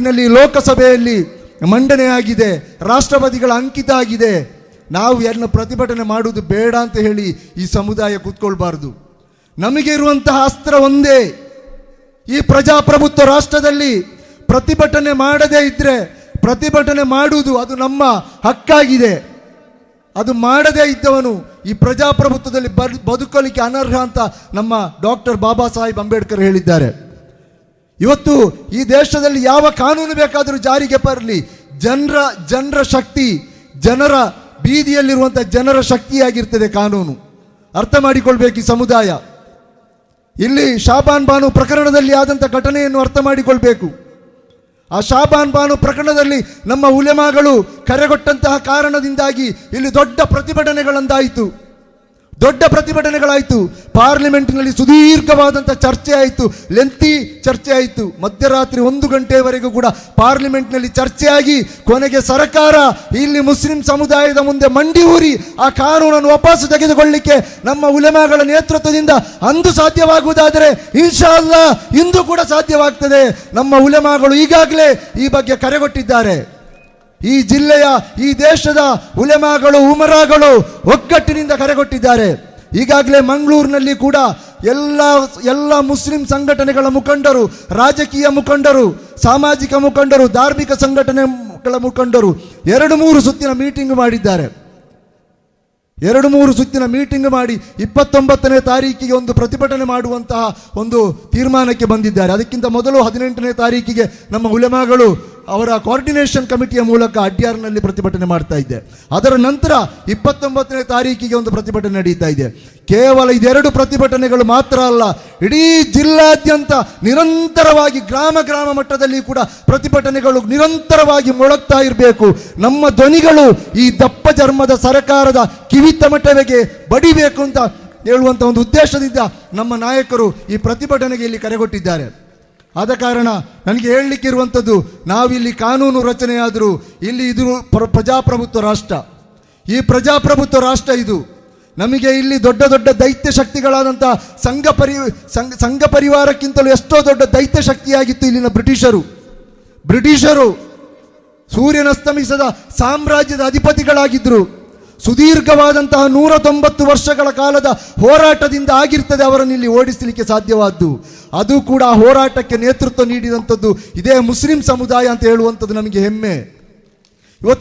ನಲ್ಲಿ ಲೋಕಸಭೆಯಲ್ಲಿ ಮಂಡನೆಯಾಗಿದೆ, ರಾಷ್ಟ್ರಪತಿಗಳ ಅಂಕಿತ ಆಗಿದೆ. ನಾವು ಎಲ್ಲ ಪ್ರತಿಭಟನೆ ಮಾಡುವುದು ಬೇಡ ಅಂತ ಹೇಳಿ ಈ ಸಮುದಾಯ ಕೂತ್ಕೊಳ್ಬಾರ್ದು. ನಮಗೆ ಇರುವಂತಹ ಅಸ್ತ್ರ ಒಂದೇ. ಈ ಪ್ರಜಾಪ್ರಭುತ್ವ ರಾಷ್ಟ್ರದಲ್ಲಿ ಪ್ರತಿಭಟನೆ ಮಾಡದೇ ಇದ್ರೆ ಪ್ರತಿಭಟನೆ ಮಾಡುವುದು ಅದು ನಮ್ಮ ಹಕ್ಕಾಗಿದೆ. ಅದು ಮಾಡದೇ ಇದ್ದವನು ಈ ಪ್ರಜಾಪ್ರಭುತ್ವದಲ್ಲಿ ಬದುಕಲಿಕ್ಕೆ ಅನರ್ಹ ಅಂತ ನಮ್ಮ ಡಾಕ್ಟರ್ ಬಾಬಾ ಸಾಹೇಬ್ ಅಂಬೇಡ್ಕರ್ ಹೇಳಿದ್ದಾರೆ. ಇವತ್ತು ಈ ದೇಶದಲ್ಲಿ ಯಾವ ಕಾನೂನು ಬೇಕಾದರೂ ಜಾರಿಗೆ ಬರಲಿ, ಜನರ ಜನರ ಶಕ್ತಿ, ಜನರ ಬೀದಿಯಲ್ಲಿರುವಂಥ ಜನರ ಶಕ್ತಿಯಾಗಿರ್ತದೆ ಕಾನೂನು. ಅರ್ಥ ಮಾಡಿಕೊಳ್ಬೇಕು ಈ ಸಮುದಾಯ. ಇಲ್ಲಿ ಶಾಬಾನ್ ಬಾನು ಪ್ರಕರಣದಲ್ಲಿ ಆದಂಥ ಘಟನೆಯನ್ನು ಅರ್ಥ ಮಾಡಿಕೊಳ್ಬೇಕು. ಆ ಶಾಬಾನ್ ಬಾನು ಪ್ರಕರಣದಲ್ಲಿ ನಮ್ಮ ಉಲೆಮಾಗಳು ಕರೆಗೊಟ್ಟಂತಹ ಕಾರಣದಿಂದಾಗಿ ಇಲ್ಲಿ ದೊಡ್ಡ ಪ್ರತಿಭಟನೆಗಳಂದಾಯಿತು. ದೊಡ್ಡ ಪ್ರತಿಭಟನೆಗಳಾಯಿತು. ಪಾರ್ಲಿಮೆಂಟ್ನಲ್ಲಿ ಸುದೀರ್ಘವಾದಂಥ ಚರ್ಚೆ ಆಯಿತು. ಲೆಂತಿ ಚರ್ಚೆ ಆಯಿತು. ಮಧ್ಯರಾತ್ರಿ ಒಂದು ಗಂಟೆವರೆಗೂ ಕೂಡ ಪಾರ್ಲಿಮೆಂಟ್ನಲ್ಲಿ ಚರ್ಚೆಯಾಗಿ ಕೊನೆಗೆ ಸರ್ಕಾರ, ಇಲ್ಲಿ ಮುಸ್ಲಿಂ ಸಮುದಾಯದ ಮುಂದೆ ಮಂಡಿ ಊರಿ ಆ ಕಾನೂನನ್ನು ವಾಪಸ್ ತೆಗೆದುಕೊಳ್ಳಿಕ್ಕೆ ನಮ್ಮ ಉಲೆಮಾಗಳ ನೇತೃತ್ವದಿಂದ ಅಂದು ಸಾಧ್ಯವಾಗುವುದಾದರೆ ಇನ್ಶಾ ಅಲ್ಲಾ ಇಂದು ಕೂಡ ಸಾಧ್ಯವಾಗ್ತದೆ. ನಮ್ಮ ಉಲೆಮಾಗಳು ಈಗಾಗಲೇ ಈ ಬಗ್ಗೆ ಕರೆಗೊಟ್ಟಿದ್ದಾರೆ. ಈ ಜಿಲ್ಲೆಯ, ಈ ದೇಶದ ಉಲೆಮಾಗಳು, ಉಮರಾಗಳು ಒಗ್ಗಟ್ಟಿನಿಂದ ಕರೆಗೊಟ್ಟಿದ್ದಾರೆ. ಈಗಾಗಲೇ ಮಂಗಳೂರಿನಲ್ಲಿ ಕೂಡ ಎಲ್ಲ ಎಲ್ಲ ಮುಸ್ಲಿಂ ಸಂಘಟನೆಗಳ ಮುಖಂಡರು, ರಾಜಕೀಯ ಮುಖಂಡರು, ಸಾಮಾಜಿಕ ಮುಖಂಡರು, ಧಾರ್ಮಿಕ ಸಂಘಟನೆಗಳ ಮುಖಂಡರು ಎರಡು ಮೂರು ಸುತ್ತಿನ ಮೀಟಿಂಗ್ ಮಾಡಿದ್ದಾರೆ. ಎರಡು ಮೂರು ಸುತ್ತಿನ ಮೀಟಿಂಗ್ ಮಾಡಿ ಇಪ್ಪತ್ತೊಂಬತ್ತನೇ ತಾರೀಕಿಗೆ ಒಂದು ಪ್ರತಿಭಟನೆ ಮಾಡುವಂತಹ ಒಂದು ತೀರ್ಮಾನಕ್ಕೆ ಬಂದಿದ್ದಾರೆ. ಅದಕ್ಕಿಂತ ಮೊದಲು ಹದಿನೆಂಟನೇ ತಾರೀಕಿಗೆ ನಮ್ಮ ಉಲೆಮಾಗಳು ಅವರ ಕೋಆರ್ಡಿನೇಷನ್ ಕಮಿಟಿಯ ಮೂಲಕ ಅಡ್ಯಾರ್ನಲ್ಲಿ ಪ್ರತಿಭಟನೆ ಮಾಡ್ತಾ ಇದ್ದೆ. ಅದರ ನಂತರ ಇಪ್ಪತ್ತೊಂಬತ್ತನೇ ತಾರೀಕಿಗೆ ಒಂದು ಪ್ರತಿಭಟನೆ ನಡೀತಾ ಇದೆ. ಕೇವಲ ಇದೆರಡು ಪ್ರತಿಭಟನೆಗಳು ಮಾತ್ರ ಅಲ್ಲ, ಇಡೀ ಜಿಲ್ಲಾದ್ಯಂತ ನಿರಂತರವಾಗಿ ಗ್ರಾಮ ಗ್ರಾಮ ಮಟ್ಟದಲ್ಲಿ ಕೂಡ ಪ್ರತಿಭಟನೆಗಳು ನಿರಂತರವಾಗಿ ಮೊಳಗ್ತಾ ಇರಬೇಕು. ನಮ್ಮ ಧ್ವನಿಗಳು ಈ ದಪ್ಪ ಚರ್ಮದ ಸರಕಾರದ ಕಿವಿ ತಮಟವೆಗೆ ಬಡಿಬೇಕು ಅಂತ ಹೇಳುವಂಥ ಒಂದು ಉದ್ದೇಶದಿಂದ ನಮ್ಮ ನಾಯಕರು ಈ ಪ್ರತಿಭಟನೆಗೆ ಇಲ್ಲಿ ಕರೆಗೊಟ್ಟಿದ್ದಾರೆ. ಆದ ಕಾರಣ ನನಗೆ ಹೇಳಲಿಕ್ಕೆ ಇರುವಂಥದ್ದು ನಾವಿಲ್ಲಿ ಕಾನೂನು ರಚನೆಯಾದರೂ ಇಲ್ಲಿ ಇದು ಪ್ರ- ಪ್ರಜಾಪ್ರಭುತ್ವ ರಾಷ್ಟ್ರ. ಈ ಪ್ರಜಾಪ್ರಭುತ್ವ ರಾಷ್ಟ್ರ ಇದು. ನಮಗೆ ಇಲ್ಲಿ ದೊಡ್ಡ ದೊಡ್ಡ ದೈತ್ಯ ಶಕ್ತಿಗಳಾದಂಥ ಸಂಘ ಪರಿ ಸಂಘ ಪರಿವಾರಕ್ಕಿಂತಲೂ ಎಷ್ಟೋ ದೊಡ್ಡ ದೈತ್ಯ ಶಕ್ತಿಯಾಗಿತ್ತು ಇಲ್ಲಿನ ಬ್ರಿಟಿಷರು. ಬ್ರಿಟಿಷರು ಸೂರ್ಯನಸ್ತಮಿಸದ ಸಾಮ್ರಾಜ್ಯದ ಅಧಿಪತಿಗಳಾಗಿದ್ದರು. ಸುದೀರ್ಘವಾದಂತಹ ನೂರ ತೊಂಬತ್ತು ವರ್ಷಗಳ ಕಾಲದ ಹೋರಾಟದಿಂದ ಆಗಿರ್ತದೆ ಅವರನ್ನು ಇಲ್ಲಿ ಓಡಿಸಲಿಕ್ಕೆ ಸಾಧ್ಯವಾದ್ದು. ಅದು ಕೂಡ ಆ ಹೋರಾಟಕ್ಕೆ ನೇತೃತ್ವ ನೀಡಿದಂಥದ್ದು ಇದೇ ಮುಸ್ಲಿಂ ಸಮುದಾಯ ಅಂತ ಹೇಳುವಂಥದ್ದು ನಮಗೆ ಹೆಮ್ಮೆ. ಇವತ್ತು